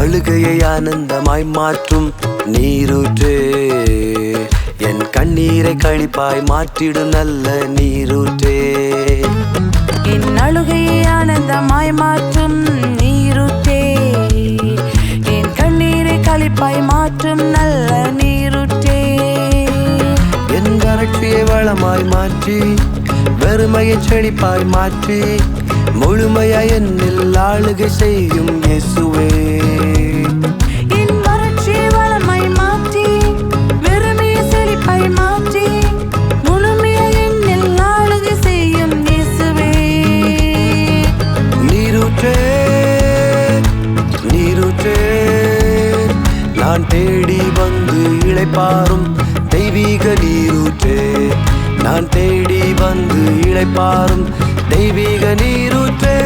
அழுகையை ஆனந்தமாய் மாற்றும் நீரூற்றே. கண்ணீரை கழிப்பாய் மாற்றிடும் நல்ல நீரூற்றே. என் அழுகையை ஆனந்தமாய் மாற்றும் நீருற்றே. என் கண்ணீரை களிப்பாய் மாற்றும் நல்ல நீருற்றே. என் வறட்சியை வளமாய் மாற்றி வெறுமையை செழிப்பாய் மாற்றி முழுமையாய் என்னில் ஆளுகை செய்யும் இயேசுவே நீரூற்றே நான் தேடி வந்து இழைப்பாரும் தெய்வீக நீரூற்றே. நான் தேடி வந்து இழைப்பாரும் தெய்வீக நீரூற்றே.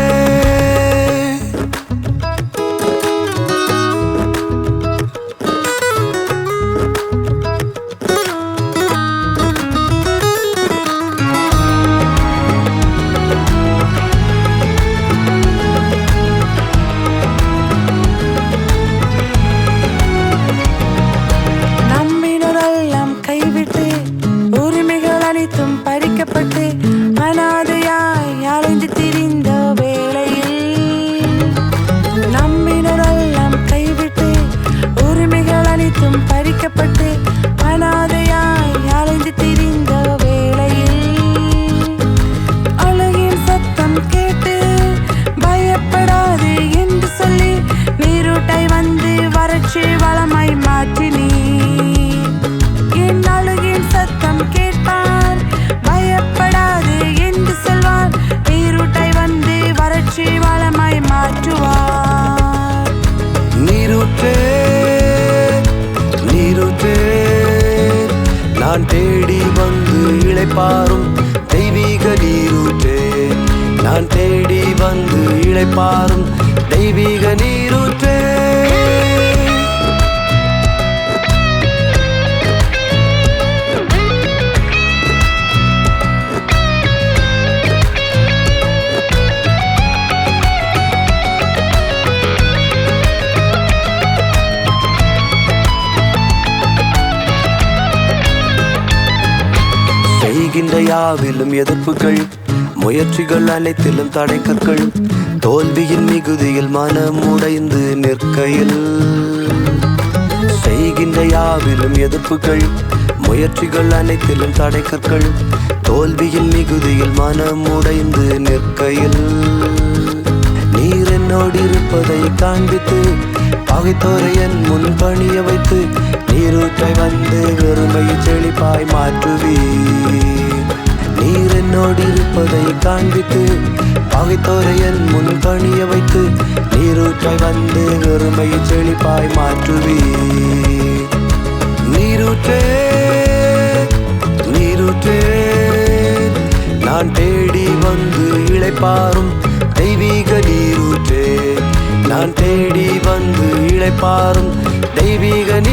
அனாதையாய் அலைந்து திரிந்தவே நான் தேடி வந்து இழைப்பாரும் தெய்வீக நீரூற்றே. நான் தேடி வந்து இழைப்பாரும் தெய்வீக நீரூற்றே. செய்கின்ற யாவிலும் எதிர்ப்புகள் முயற்சிகள் அனைத்திலும் தடைக்கற்கள் தோல்வியின் மிகுதியில் மனம் உடைந்து நிற்கையில். செய்கின்ற யாவிலும் எதிர்ப்புகள் முயற்சிகள் அனைத்திலும் தடைக்கற்கள் தோல்வியின் மிகுதியில் மனம் உடைந்து நிற்கையில். நீர் என்னோடு இருப்பதை காண்பித்து பகைத்தோரை என் முன் பணிய வைத்து நீரூற்றை வந்து வெறுமை செழிப்பாய் மாற்றுவீர். நீர் என்னோடு இருப்பதை காண்பித்து பகைத்தோரை என் முன் பணிய வைத்து நீரூற்றாய் வந்து வெறுமை செழிப்பாய் மாற்றுவீ நீரூற்றே நீரூற்றே நான் தேடி வந்து இழைப்பாரும் தெய்வீக நீரூற்றே. நான் தேடி வந்து இழைப்பாரும் தெய்வீக நீ